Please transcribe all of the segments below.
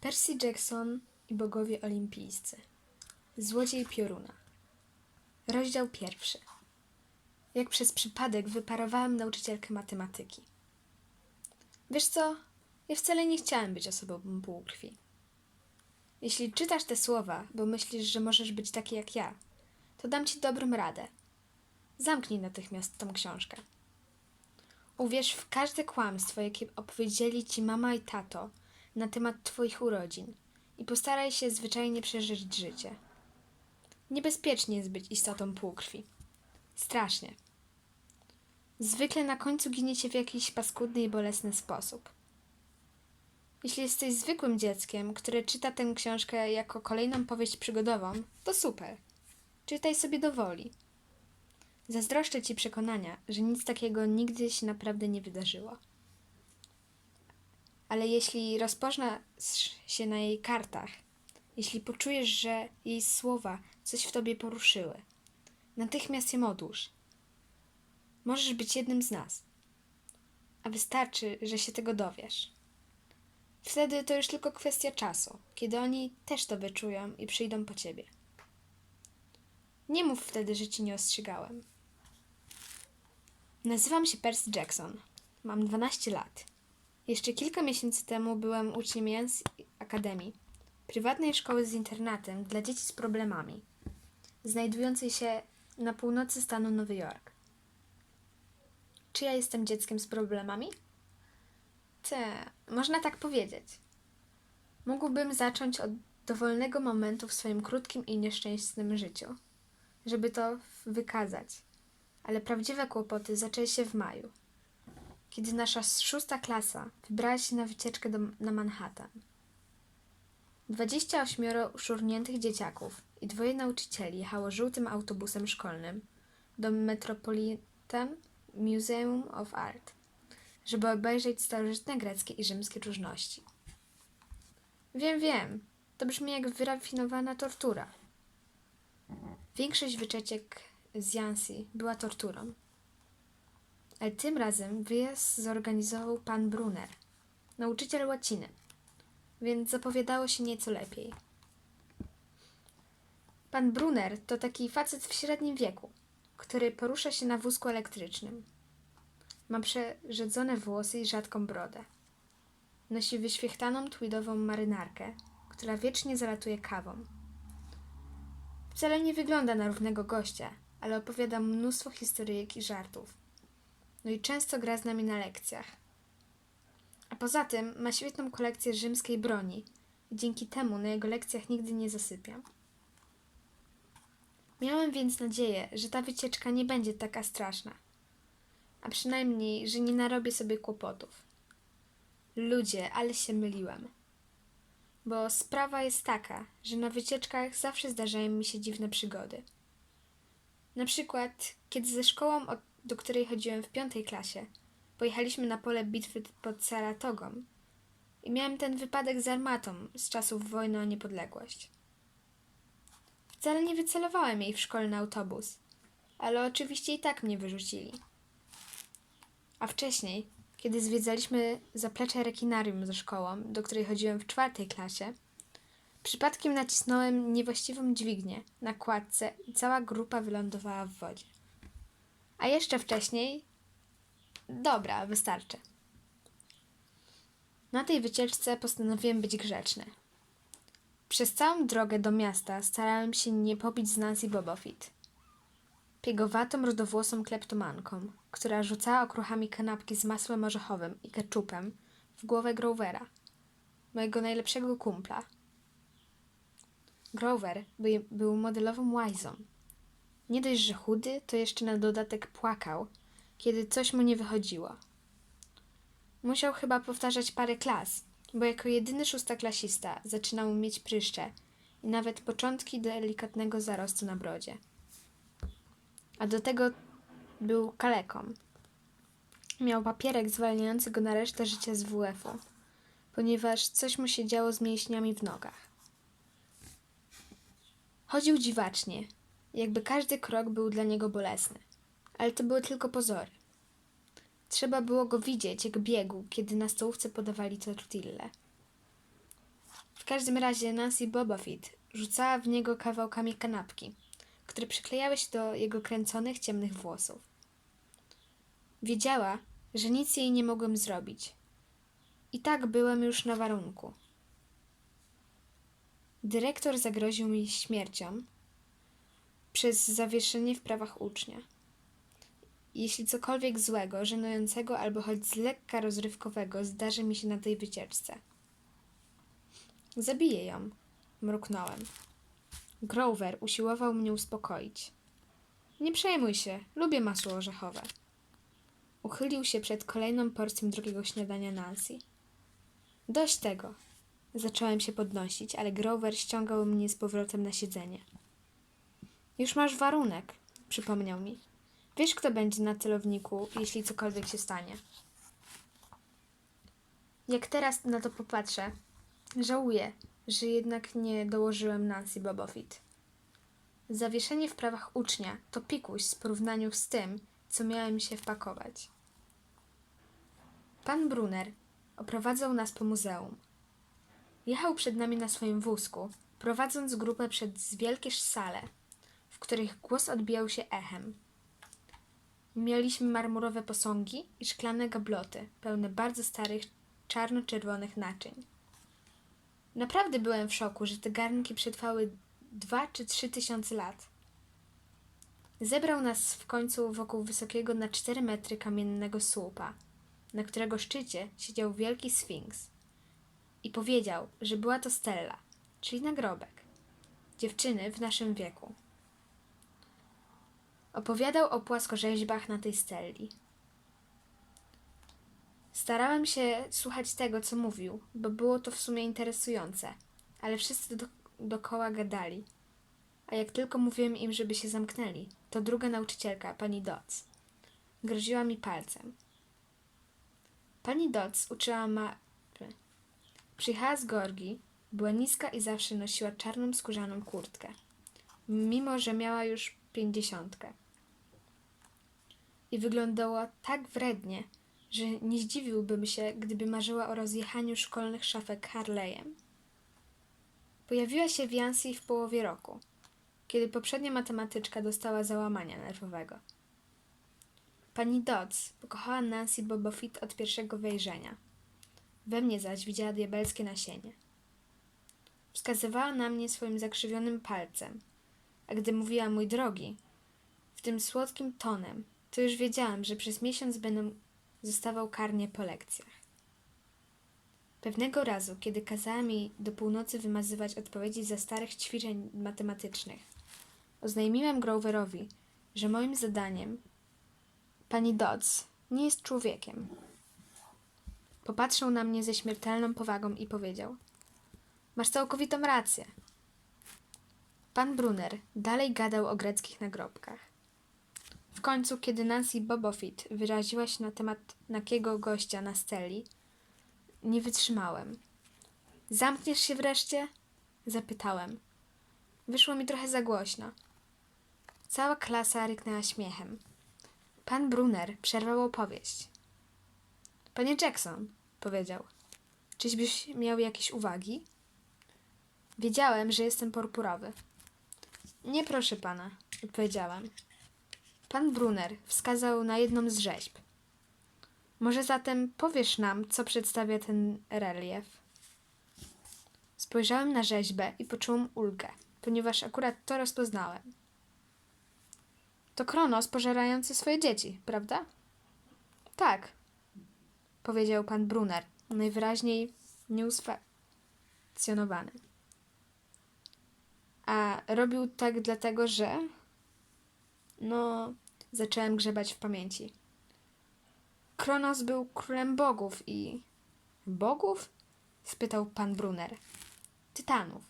Percy Jackson i bogowie olimpijscy. Złodziej pioruna. Rozdział pierwszy. Jak przez przypadek wyparowałem nauczycielkę matematyki. Wiesz co? Ja wcale nie chciałem być osobą półkrwi. Jeśli czytasz te słowa, bo myślisz, że możesz być taki jak ja, to dam ci dobrą radę. Zamknij natychmiast tą książkę. Uwierz w każde kłamstwo, jakie opowiedzieli ci mama i tato na temat twoich urodzin i postaraj się zwyczajnie przeżyć życie. Niebezpiecznie jest być istotą półkrwi. Strasznie. Zwykle na końcu giniecie w jakiś paskudny i bolesny sposób. Jeśli jesteś zwykłym dzieckiem, które czyta tę książkę jako kolejną powieść przygodową, to super. Czytaj sobie do woli. Zazdroszczę ci przekonania, że nic takiego nigdy się naprawdę nie wydarzyło. Ale jeśli rozpoznasz się na jej kartach, jeśli poczujesz, że jej słowa coś w tobie poruszyły, natychmiast ją odłóż. Możesz być jednym z nas. A wystarczy, że się tego dowiesz. Wtedy to już tylko kwestia czasu, kiedy oni też to wyczują i przyjdą po ciebie. Nie mów wtedy, że ci nie ostrzegałem. Nazywam się Percy Jackson. Mam 12 lat. Jeszcze kilka miesięcy temu byłem uczniem Jens Akademii, prywatnej szkoły z internatem dla dzieci z problemami, znajdującej się na północy stanu Nowy Jork. Czy ja jestem dzieckiem z problemami? Te, można tak powiedzieć. Mógłbym zacząć od dowolnego momentu w swoim krótkim i nieszczęsnym życiu, żeby to wykazać. Ale prawdziwe kłopoty zaczęły się w maju, kiedy nasza szósta klasa wybrała się na wycieczkę do, na Manhattan. 28 uszurniętych dzieciaków i dwoje nauczycieli jechało żółtym autobusem szkolnym do Metropolitan Museum of Art, żeby obejrzeć starożytne greckie i rzymskie różności. Wiem, wiem, to brzmi jak wyrafinowana tortura. Większość wycieczek z Jansi była torturą. Ale tym razem wyjazd zorganizował pan Brunner, nauczyciel łaciny, więc zapowiadało się nieco lepiej. Pan Brunner to taki facet w średnim wieku, który porusza się na wózku elektrycznym. Ma przerzedzone włosy i rzadką brodę. Nosi wyświechtaną tweedową marynarkę, która wiecznie zalatuje kawą. Wcale nie wygląda na równego gościa, ale opowiada mnóstwo historyjek i żartów. No i często gra z nami na lekcjach. A poza tym ma świetną kolekcję rzymskiej broni i dzięki temu na jego lekcjach nigdy nie zasypiam. Miałem więc nadzieję, że ta wycieczka nie będzie taka straszna, a przynajmniej, że nie narobię sobie kłopotów. Ludzie, ale się myliłem. Bo sprawa jest taka, że na wycieczkach zawsze zdarzają mi się dziwne przygody. Na przykład, kiedy ze szkołą, od- do której chodziłem w piątej klasie, pojechaliśmy na pole bitwy pod Saratogą i miałem ten wypadek z armatą z czasów wojny o niepodległość. Wcale nie wycelowałem jej w szkolny autobus, ale oczywiście i tak mnie wyrzucili. A wcześniej, kiedy zwiedzaliśmy zaplecze rekinarium ze szkołą, do której chodziłem w czwartej klasie, przypadkiem nacisnąłem niewłaściwą dźwignię na kładce i cała grupa wylądowała w wodzie. A jeszcze wcześniej. Dobra, wystarczy. Na tej wycieczce postanowiłem być grzeczny. Przez całą drogę do miasta starałem się nie pobić z Nancy Bobofit. Piegowatą, rudowłosą kleptomanką, która rzucała okruchami kanapki z masłem orzechowym i ketchupem w głowę Grovera, mojego najlepszego kumpla. Grover by, był modelową łajzą. Nie dość, że chudy, to jeszcze na dodatek płakał, kiedy coś mu nie wychodziło. Musiał chyba powtarzać parę klas, bo jako jedyny szóstaklasista zaczynał mieć pryszcze i nawet początki delikatnego zarostu na brodzie. A do tego był kaleką. Miał papierek zwalniający go na resztę życia z WF-u, ponieważ coś mu się działo z mięśniami w nogach. Chodził dziwacznie, jakby każdy krok był dla niego bolesny, ale to były tylko pozory. Trzeba było go widzieć, jak biegł, kiedy na stołówce podawali tortille. W każdym razie Nancy Bobofit rzucała w niego kawałkami kanapki, które przyklejały się do jego kręconych, ciemnych włosów. Wiedziała, że nic jej nie mogłem zrobić. I tak byłem już na warunku. Dyrektor zagroził mi śmiercią przez zawieszenie w prawach ucznia. Jeśli cokolwiek złego, żenującego albo choć z lekka rozrywkowego zdarzy mi się na tej wycieczce. Zabiję ją, mruknąłem. Grover usiłował mnie uspokoić. Nie przejmuj się, lubię masło orzechowe. Uchylił się przed kolejną porcją drugiego śniadania Nancy. Dość tego. Zacząłem się podnosić, ale Grover ściągał mnie z powrotem na siedzenie. Już masz warunek, przypomniał mi. Wiesz, kto będzie na celowniku, jeśli cokolwiek się stanie. Jak teraz na to popatrzę, żałuję, że jednak nie dołożyłem Nancy Bobofit. Zawieszenie w prawach ucznia to pikuś w porównaniu z tym, co miałem się wpakować. Pan Brunner oprowadzał nas po muzeum. Jechał przed nami na swoim wózku, prowadząc grupę przez wielkie sale, których głos odbijał się echem. Mieliśmy marmurowe posągi i szklane gabloty, pełne bardzo starych, czarno-czerwonych naczyń. Naprawdę byłem w szoku, że te garnki przetrwały dwa czy trzy tysiące lat. Zebrał nas w końcu wokół wysokiego na cztery metry kamiennego słupa, na którego szczycie siedział wielki sfinks. I powiedział, że była to Stella, czyli nagrobek, dziewczyny w naszym wieku. Opowiadał o płaskorzeźbach na tej Stelli. Starałem się słuchać tego, co mówił, bo było to w sumie interesujące, ale wszyscy do, dokoła gadali. A jak tylko mówiłem im, żeby się zamknęli, to druga nauczycielka, pani Dodds, groziła mi palcem. Pani Dodds uczyła mapy. Przyjechała z Gorgi, była niska i zawsze nosiła czarną skórzaną kurtkę, mimo że miała już pięćdziesiątkę. I wyglądała tak wrednie, że nie zdziwiłbym się, gdyby marzyła o rozjechaniu szkolnych szafek Harley'em. Pojawiła się w Yancey w połowie roku, kiedy poprzednia matematyczka dostała załamania nerwowego. Pani Dodds pokochała Nancy Bobofit od pierwszego wejrzenia. We mnie zaś widziała diabelskie nasienie. Wskazywała na mnie swoim zakrzywionym palcem, a gdy mówiła mój drogi, w tym słodkim tonem, to już wiedziałam, że przez miesiąc będę zostawał karnie po lekcjach. Pewnego razu, kiedy kazała mi do północy wymazywać odpowiedzi ze starych ćwiczeń matematycznych, oznajmiłem Groverowi, że moim zadaniem pani Dodds nie jest człowiekiem. Popatrzył na mnie ze śmiertelną powagą i powiedział: Masz całkowitą rację. Pan Brunner dalej gadał o greckich nagrobkach. W końcu, kiedy Nancy Bobofit wyraziła się na temat nakiego gościa na steli, nie wytrzymałem. Zamkniesz się wreszcie? Zapytałem. Wyszło mi trochę za głośno. Cała klasa ryknęła śmiechem. Pan Brunner przerwał opowieść. Panie Jackson, powiedział, czyżbyś miał jakieś uwagi? Wiedziałem, że jestem purpurowy. Nie proszę pana, odpowiedziałem. Pan Brunner wskazał na jedną z rzeźb. Może zatem powiesz nam, co przedstawia ten relief? Spojrzałem na rzeźbę i poczułem ulgę, ponieważ akurat to rozpoznałem. To Kronos pożerający swoje dzieci, prawda? Tak, powiedział pan Brunner, najwyraźniej nieusfakcjonowany. A robił tak dlatego, że. No, zacząłem grzebać w pamięci. Kronos był królem bogów i. Bogów? spytał pan Brunner. Tytanów,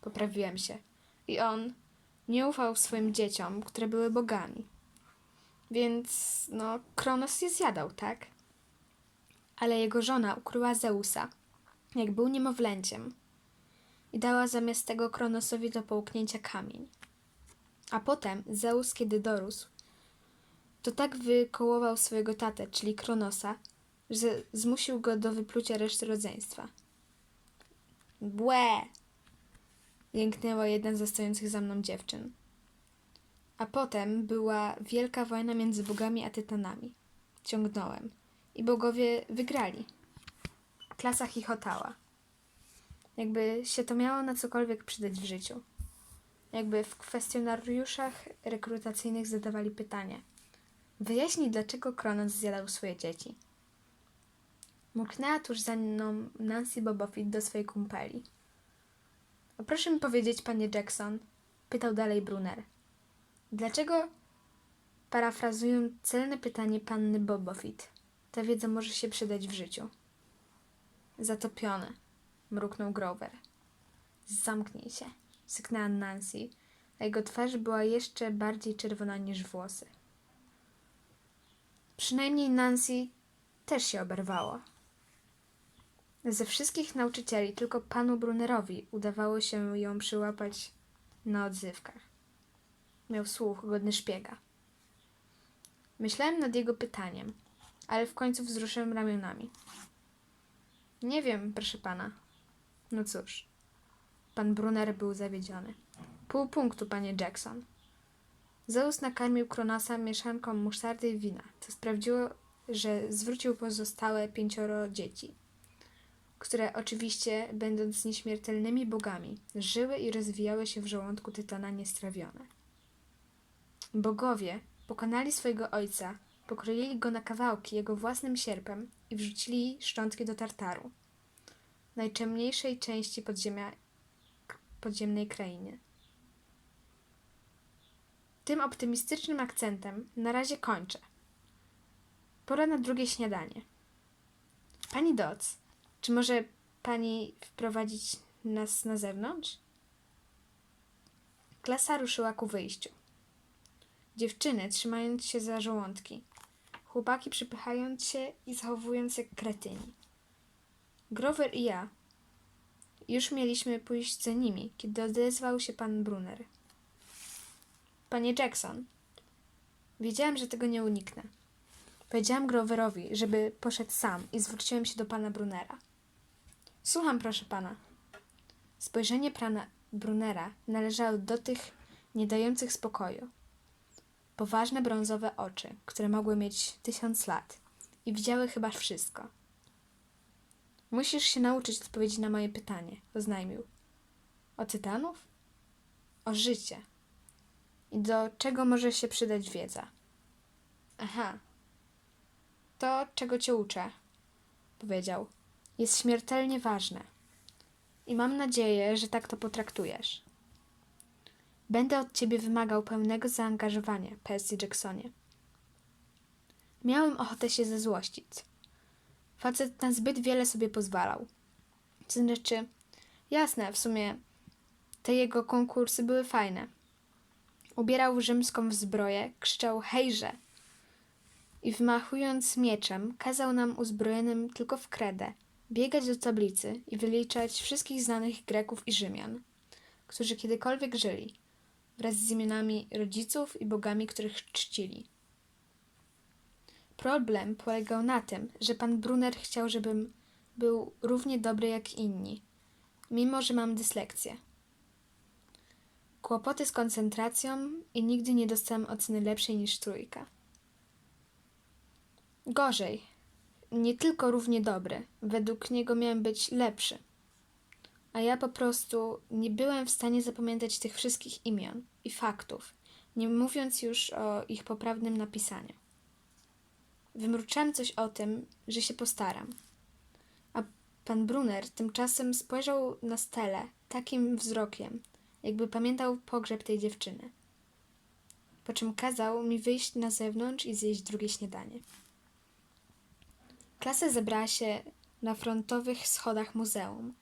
poprawiłem się. I on nie ufał swoim dzieciom, które były bogami. Więc, no, Kronos je zjadał, tak? Ale jego żona ukryła Zeusa, jak był niemowlęciem, i dała zamiast tego Kronosowi do połknięcia kamień. A potem Zeus, kiedy dorósł, to tak wykołował swojego tatę, czyli Kronosa, że zmusił go do wyplucia reszty rodzeństwa. Błe! Jęknęła jedna ze stojących za mną dziewczyn. A potem była wielka wojna między bogami a tytanami. Ciągnąłem. I bogowie wygrali. Klasa chichotała. Jakby się to miało na cokolwiek przydać w życiu. Jakby w kwestionariuszach rekrutacyjnych zadawali pytanie. Wyjaśnij, dlaczego Kronos zjadał swoje dzieci. Mknęła tuż za mną Nancy Bobofit do swojej kumpeli. A proszę mi powiedzieć, panie Jackson, pytał dalej Brunner. Dlaczego, parafrazując celne pytanie panny Bobofit, ta wiedza może się przydać w życiu? Zatopione, mruknął Grover. Zamknij się, syknęła Nancy, a jego twarz była jeszcze bardziej czerwona niż włosy. Przynajmniej Nancy też się oberwało. Ze wszystkich nauczycieli tylko panu Brunnerowi udawało się ją przyłapać na odzywkach. Miał słuch godny szpiega. Myślałem nad jego pytaniem, ale w końcu wzruszyłem ramionami. Nie wiem, proszę pana. No cóż. Pan Brunner był zawiedziony. Pół punktu, panie Jackson. Zeus nakarmił Kronasa mieszanką musztardy i wina, co sprawiło, że zwrócił pozostałe pięcioro dzieci, które oczywiście, będąc nieśmiertelnymi bogami, żyły i rozwijały się w żołądku Tytana niestrawione. Bogowie pokonali swojego ojca, pokroili go na kawałki jego własnym sierpem i wrzucili szczątki do Tartaru, najciemniejszej części podziemia, podziemnej krainy. Tym optymistycznym akcentem na razie kończę. Pora na drugie śniadanie. Pani Doc, czy może pani wprowadzić nas na zewnątrz? Klasa ruszyła ku wyjściu. Dziewczyny trzymając się za żołądki, chłopaki przypychając się i zachowując jak kretyni. Grover i ja już mieliśmy pójść za nimi, kiedy odezwał się pan Brunner. Panie Jackson, wiedziałem, że tego nie uniknę. Powiedziałam Groverowi, żeby poszedł sam i zwróciłem się do pana Brunera. Słucham, proszę pana. Spojrzenie pana Brunera należało do tych nie dających spokoju. Poważne brązowe oczy, które mogły mieć tysiąc lat i widziały chyba wszystko. Musisz się nauczyć odpowiedzieć na moje pytanie, oznajmił. O tytanów? O życie. I do czego może się przydać wiedza? Aha. To, czego cię uczę, powiedział, jest śmiertelnie ważne. I mam nadzieję, że tak to potraktujesz. Będę od ciebie wymagał pełnego zaangażowania, Percy Jacksonie. Miałem ochotę się zezłościć. Facet na zbyt wiele sobie pozwalał. To znaczy, jasne, w sumie te jego konkursy były fajne. Ubierał rzymską w zbroję, krzyczał hejże i wmachując mieczem, kazał nam uzbrojonym tylko w kredę biegać do tablicy i wyliczać wszystkich znanych Greków i Rzymian, którzy kiedykolwiek żyli, wraz z imionami rodziców i bogami, których czcili. Problem polegał na tym, że pan Brunner chciał, żebym był równie dobry jak inni, mimo że mam dyslekcję. Kłopoty z koncentracją i nigdy nie dostałem oceny lepszej niż trójka. Gorzej. Nie tylko równie dobry. Według niego miałem być lepszy. A ja po prostu nie byłem w stanie zapamiętać tych wszystkich imion i faktów, nie mówiąc już o ich poprawnym napisaniu. Wymruczałem coś o tym, że się postaram. A pan Brunner tymczasem spojrzał na Stelę takim wzrokiem, jakby pamiętał pogrzeb tej dziewczyny. Po czym kazał mi wyjść na zewnątrz i zjeść drugie śniadanie. Klasa zebrała się na frontowych schodach muzeum,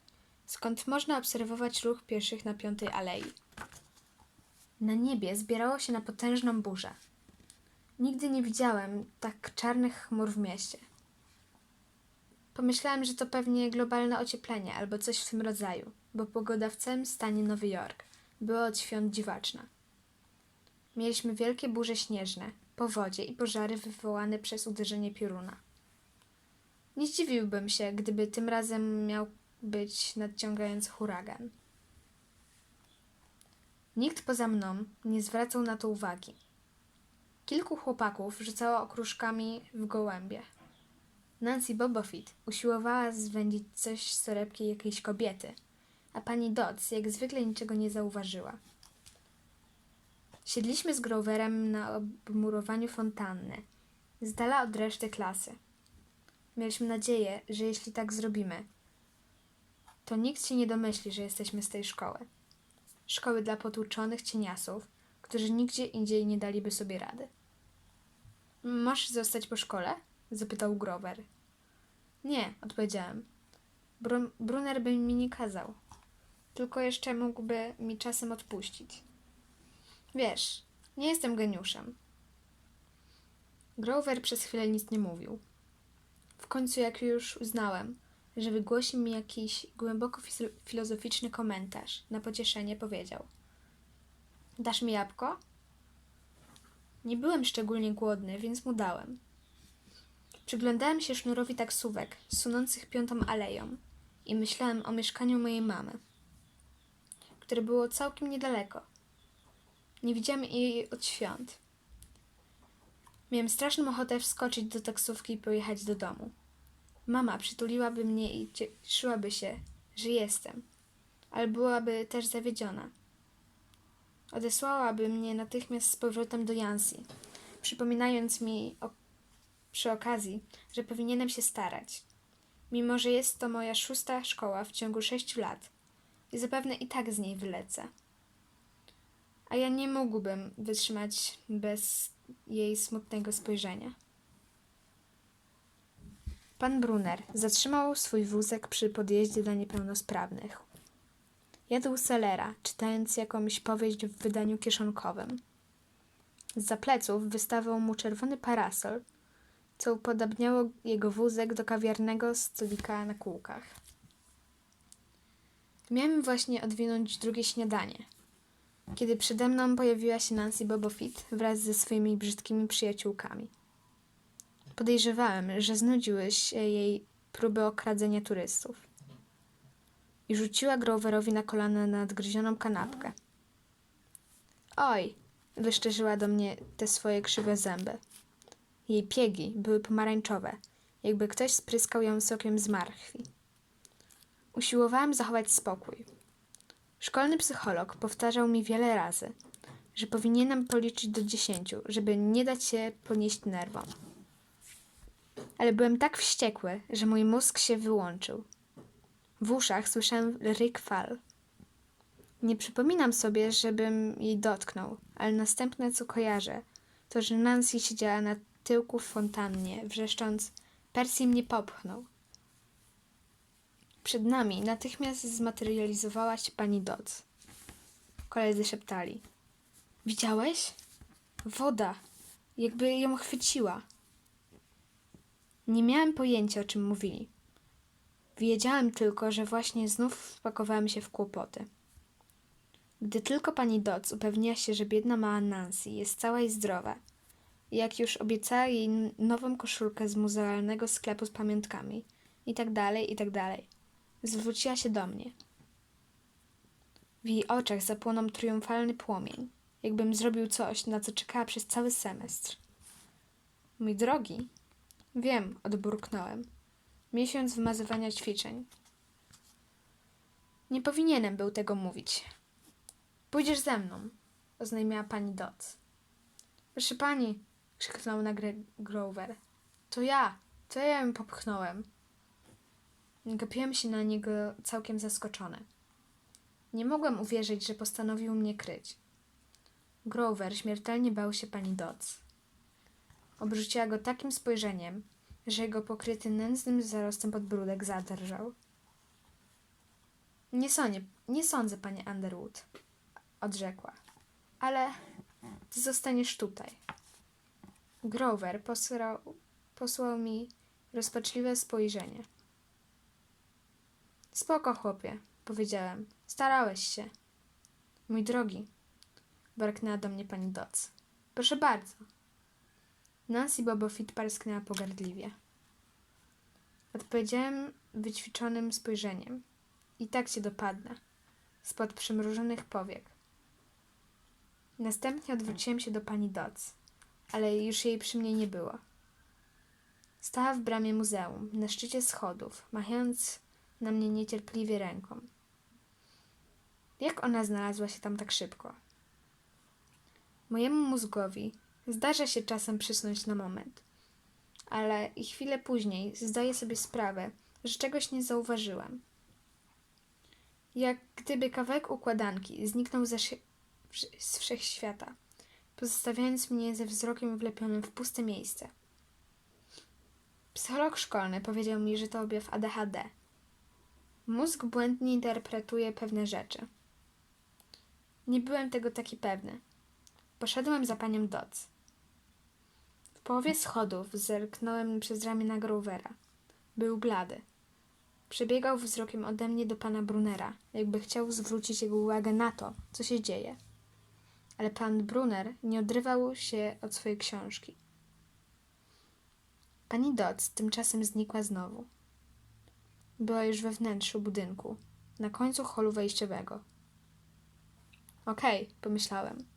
skąd można obserwować ruch pieszych na Piątej Alei. Na niebie zbierało się na potężną burzę. Nigdy nie widziałem tak czarnych chmur w mieście. Pomyślałem, że to pewnie globalne ocieplenie albo coś w tym rodzaju, bo pogoda w całym stanie Nowy Jork była od świąt dziwaczna. Mieliśmy wielkie burze śnieżne, powodzie i pożary wywołane przez uderzenie pioruna. Nie zdziwiłbym się, gdyby tym razem miał być nadciągający huragan. Nikt poza mną nie zwracał na to uwagi. Kilku chłopaków rzucało okruszkami w gołębie. Nancy Bobofit usiłowała zwędzić coś z torebki jakiejś kobiety, a pani Dodds jak zwykle niczego nie zauważyła. Siedliśmy z Groverem na obmurowaniu fontanny, z dala od reszty klasy. Mieliśmy nadzieję, że jeśli tak zrobimy, to nikt się nie domyśli, że jesteśmy z tej szkoły. Szkoły dla potłuczonych cieniasów, którzy nigdzie indziej nie daliby sobie rady. Masz zostać po szkole? zapytał Grover. Nie, odpowiedziałem. Bru- Brunner by mi nie kazał. Tylko jeszcze mógłby mi czasem odpuścić. Wiesz, nie jestem geniuszem. Grover przez chwilę nic nie mówił. W końcu, jak już uznałem, że wygłosi mi jakiś głęboko filozoficzny komentarz, na pocieszenie powiedział: Dasz mi jabłko? Nie byłem szczególnie głodny, więc mu dałem. Przyglądałem się sznurowi taksówek sunących piątą aleją i myślałem o mieszkaniu mojej mamy, które było całkiem niedaleko. Nie widziałem jej od świąt. Miałem straszną ochotę wskoczyć do taksówki i pojechać do domu. Mama przytuliłaby mnie i cieszyłaby się, że jestem, ale byłaby też zawiedziona. Odesłałaby mnie natychmiast z powrotem do Jansi, przypominając mi o, przy okazji, że powinienem się starać, mimo że jest to moja szósta szkoła w ciągu sześciu lat i zapewne i tak z niej wylecę. A ja nie mógłbym wytrzymać bez jej smutnego spojrzenia. Pan Brunner zatrzymał swój wózek przy podjeździe dla niepełnosprawnych. Jadł selera, czytając jakąś powieść w wydaniu kieszonkowym. Z pleców wystawał mu czerwony parasol, co upodabniało jego wózek do kawiarnego stolika na kółkach. Miałem właśnie odwinąć drugie śniadanie, kiedy przede mną pojawiła się Nancy Bobofit wraz ze swoimi brzydkimi przyjaciółkami. Podejrzewałem, że znudziły się jej próby okradzenia turystów. I rzuciła Groverowi na kolana nadgryzioną kanapkę. Oj, wyszczerzyła do mnie te swoje krzywe zęby. Jej piegi były pomarańczowe, jakby ktoś spryskał ją sokiem z marchwi. Usiłowałem zachować spokój. Szkolny psycholog powtarzał mi wiele razy, że powinienem policzyć do dziesięciu, żeby nie dać się ponieść nerwom ale byłem tak wściekły, że mój mózg się wyłączył. W uszach słyszałem ryk fal. Nie przypominam sobie, żebym jej dotknął, ale następne co kojarzę, to że Nancy siedziała na tyłku w fontannie, wrzeszcząc Percy mnie popchnął. Przed nami natychmiast zmaterializowała się pani Dodds. Koledzy szeptali. Widziałeś? Woda. Jakby ją chwyciła. Nie miałem pojęcia, o czym mówili. Wiedziałem tylko, że właśnie znów wpakowałem się w kłopoty. Gdy tylko pani Dodds upewniła się, że biedna mała Nancy jest cała i zdrowa, jak już obiecała jej nową koszulkę z muzealnego sklepu z pamiątkami, i tak dalej, i tak dalej, zwróciła się do mnie. W jej oczach zapłonął triumfalny płomień, jakbym zrobił coś, na co czekała przez cały semestr. Mój drogi, Wiem, odburknąłem. Miesiąc wymazywania ćwiczeń. Nie powinienem był tego mówić. Pójdziesz ze mną, oznajmiła pani Dodds. Proszę pani, krzyknął nagle Grover. To ja, to ja ją popchnąłem. Gapiłem się na niego całkiem zaskoczony. Nie mogłem uwierzyć, że postanowił mnie kryć. Grover śmiertelnie bał się pani Dodds. Obrzuciła go takim spojrzeniem, że jego pokryty nędznym zarostem podbródek zadrżał. Nie, sądzie, nie sądzę, panie Underwood, odrzekła. Ale ty zostaniesz tutaj. Grover posłał, posłał mi rozpaczliwe spojrzenie. Spoko, chłopie, powiedziałem. Starałeś się. Mój drogi, warknęła do mnie pani Dodds. Proszę bardzo. Nancy Bobofit parsknęła pogardliwie. Odpowiedziałem wyćwiczonym spojrzeniem. i tak cię dopadnę. Spod przymrużonych powiek. Następnie odwróciłem się do pani Doc, ale już jej przy mnie nie było. Stała w bramie muzeum, na szczycie schodów, machając na mnie niecierpliwie ręką. Jak ona znalazła się tam tak szybko? Mojemu mózgowi zdarza się czasem przysnąć na moment, ale i chwilę później zdaję sobie sprawę, że czegoś nie zauważyłam. Jak gdyby kawałek układanki zniknął ze z wszechświata, pozostawiając mnie ze wzrokiem wlepionym w puste miejsce. Psycholog szkolny powiedział mi, że to objaw ADHD. Mózg błędnie interpretuje pewne rzeczy. Nie byłem tego taki pewny. Poszedłem za panią Doc. Połowie schodów zerknąłem przez ramię na Grovera. Był blady. Przebiegał wzrokiem ode mnie do pana Brunera, jakby chciał zwrócić jego uwagę na to, co się dzieje. Ale pan Brunner nie odrywał się od swojej książki. Pani Doc tymczasem znikła znowu. Była już we wnętrzu budynku, na końcu holu wejściowego. Okej, pomyślałem.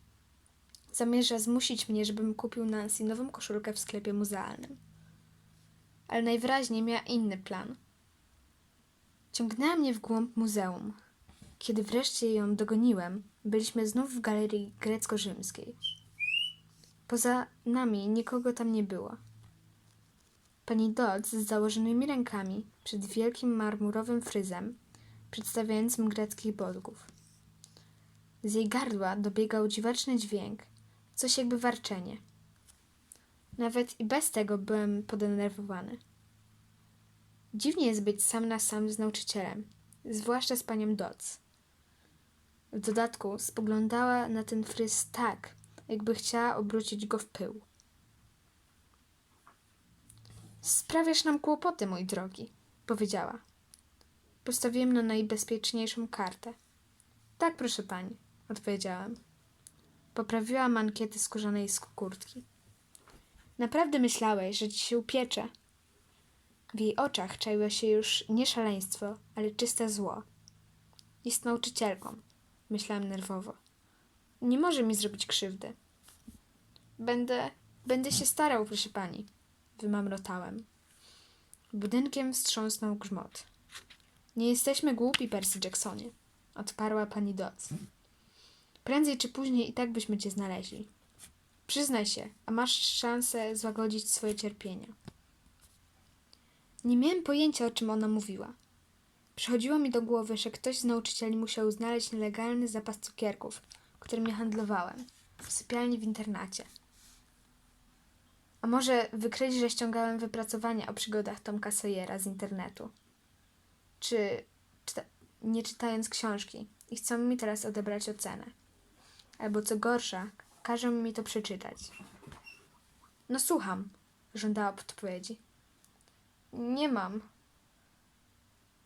Zamierza zmusić mnie, żebym kupił Nancy nową koszulkę w sklepie muzealnym. Ale najwyraźniej miała inny plan. Ciągnęła mnie w głąb muzeum. Kiedy wreszcie ją dogoniłem, byliśmy znów w galerii grecko-rzymskiej. Poza nami nikogo tam nie było. Pani Dodds z założonymi rękami przed wielkim marmurowym fryzem, przedstawiającym greckich bogów. Z jej gardła dobiegał dziwaczny dźwięk, coś jakby warczenie. Nawet i bez tego byłem podenerwowany. Dziwnie jest być sam na sam z nauczycielem, zwłaszcza z panią Dodds. W dodatku spoglądała na ten fryz tak, jakby chciała obrócić go w pył. Sprawiasz nam kłopoty, mój drogi, powiedziała. Postawiłem na najbezpieczniejszą kartę. Tak, proszę pani, odpowiedziałem. Poprawiła mankiety skórzanej kurtki. Naprawdę myślałeś, że ci się upiecze? W jej oczach czaiło się już nie szaleństwo, ale czyste zło. Jest nauczycielką, myślałem nerwowo. Nie może mi zrobić krzywdy. Będę, będę się starał, proszę pani, wymamrotałem. Budynkiem wstrząsnął grzmot. Nie jesteśmy głupi, Percy Jacksonie, odparła pani Dodds. Prędzej czy później i tak byśmy cię znaleźli. Przyznaj się, a masz szansę złagodzić swoje cierpienia. Nie miałem pojęcia, o czym ona mówiła. Przychodziło mi do głowy, że ktoś z nauczycieli musiał znaleźć nielegalny zapas cukierków, którym ja handlowałem, w sypialni w internacie. A może wykryć, że ściągałem wypracowania o przygodach Tomka Sawyera z internetu? Czy czyta- nie czytając książki i chcą mi teraz odebrać ocenę? Albo co gorsza, każą mi to przeczytać. No słucham, żądała podpowiedzi. Nie mam.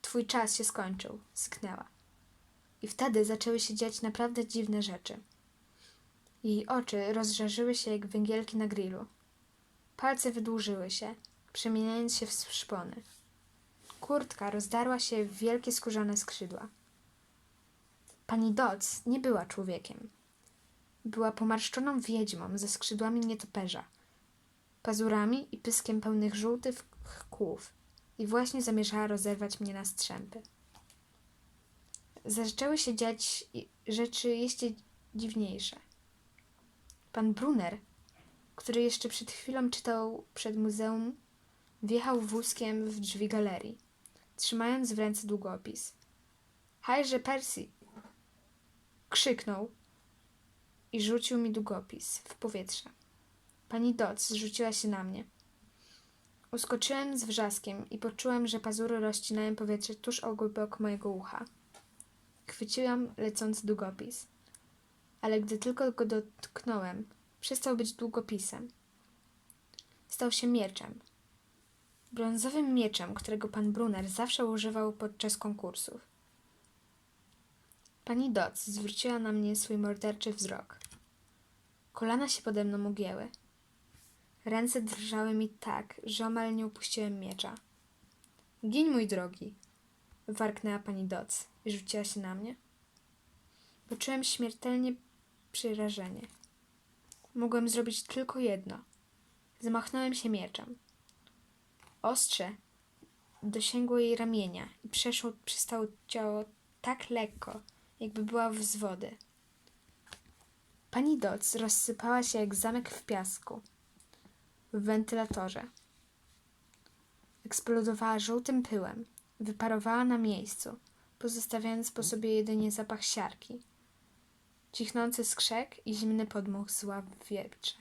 Twój czas się skończył, sknęła. I wtedy zaczęły się dziać naprawdę dziwne rzeczy. Jej oczy rozżarzyły się jak węgielki na grillu. Palce wydłużyły się, przemieniając się w szpony. Kurtka rozdarła się w wielkie skórzane skrzydła. Pani Dodds nie była człowiekiem. Była pomarszczoną wiedźmą ze skrzydłami nietoperza, pazurami i pyskiem pełnych żółtych kłów i właśnie zamierzała rozerwać mnie na strzępy. Zaczęły się dziać rzeczy jeszcze dziwniejsze. Pan Brunner, który jeszcze przed chwilą czytał przed muzeum, wjechał wózkiem w drzwi galerii, trzymając w ręce długopis. Hajże Percy! Krzyknął i rzucił mi długopis w powietrze. Pani Dodds zrzuciła się na mnie. Uskoczyłem z wrzaskiem i poczułem, że pazury rozcinają powietrze tuż obok mojego ucha. Chwyciłam lecący długopis. Ale gdy tylko go dotknąłem, przestał być długopisem. Stał się mieczem. Brązowym mieczem, którego pan Brunner zawsze używał podczas konkursów. Pani Dodds zwróciła na mnie swój morderczy wzrok. Kolana się pode mną ugięły. Ręce drżały mi tak, że omal nie upuściłem miecza. Gin, mój drogi! warknęła pani Doc i rzuciła się na mnie. Poczułem śmiertelnie przerażenie. Mogłem zrobić tylko jedno. Zamachnąłem się mieczem. Ostrze dosięgło jej ramienia i przeszło przez całe ciało tak lekko, jakby była z wody. Pani Doc rozsypała się jak zamek w piasku w wentylatorze. Eksplodowała żółtym pyłem, wyparowała na miejscu, pozostawiając po sobie jedynie zapach siarki, cichnący skrzek i zimny podmuch zła w wietrze.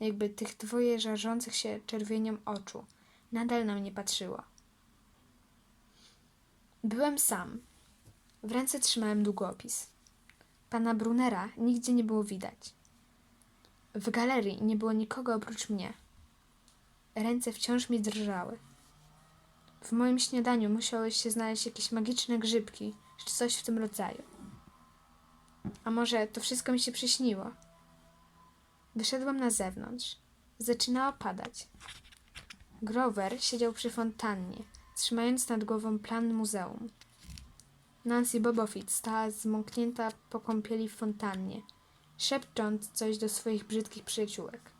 Jakby tych dwoje żarzących się czerwienią oczu nadal na mnie patrzyło. Byłem sam. W ręce trzymałem długopis. Pana Brunera nigdzie nie było widać. W galerii nie było nikogo oprócz mnie. Ręce wciąż mi drżały. W moim śniadaniu musiały się znaleźć jakieś magiczne grzybki, czy coś w tym rodzaju. A może to wszystko mi się przyśniło? Wyszedłem na zewnątrz. Zaczynało padać. Grover siedział przy fontannie, trzymając nad głową plan muzeum. Nancy Bobofit stała zmoknięta po kąpieli w fontannie, szepcząc coś do swoich brzydkich przyjaciółek.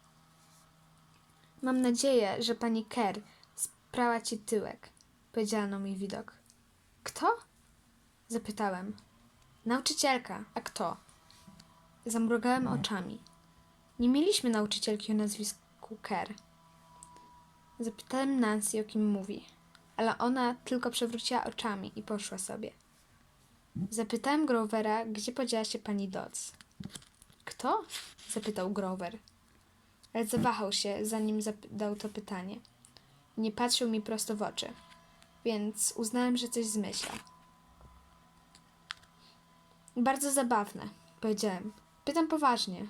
Mam nadzieję, że pani Kerr sprała ci tyłek, powiedziała na mój widok. Kto? Zapytałem. Nauczycielka, a kto? Zamrugałem oczami. Nie mieliśmy nauczycielki o nazwisku Kerr. Zapytałem Nancy, o kim mówi, ale ona tylko przewróciła oczami i poszła sobie. Zapytałem Grovera, gdzie podziała się pani Dodds. Kto? zapytał Grover. Ale zawahał się, zanim zadał to pytanie. Nie patrzył mi prosto w oczy, więc uznałem, że coś zmyśla. Bardzo zabawne, powiedziałem. Pytam poważnie.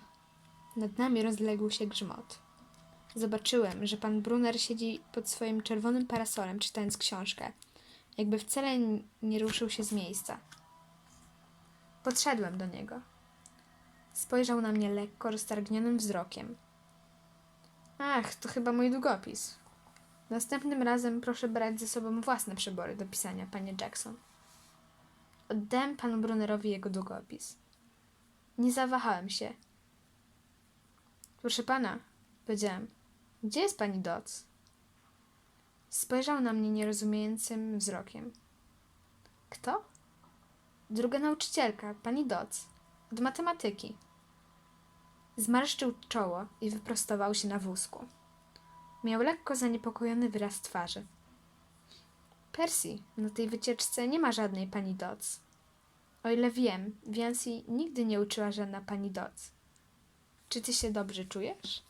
Nad nami rozległ się grzmot. Zobaczyłem, że pan Brunner siedzi pod swoim czerwonym parasolem, czytając książkę, jakby wcale nie ruszył się z miejsca. Podszedłem do niego. Spojrzał na mnie lekko roztargnionym wzrokiem. Ach, to chyba mój długopis. Następnym razem proszę brać ze sobą własne przybory do pisania, panie Jackson. Oddałem panu Brunnerowi jego długopis. Nie zawahałem się. Proszę pana, powiedziałem, gdzie jest pani Dodds? Spojrzał na mnie nierozumiejącym wzrokiem. Kto? Druga nauczycielka, pani Dodds, od matematyki. Zmarszczył czoło i wyprostował się na wózku. Miał lekko zaniepokojony wyraz twarzy. Percy, na tej wycieczce nie ma żadnej pani Dodds. O ile wiem, Viancy nigdy nie uczyła żadna pani Dodds. Czy ty się dobrze czujesz?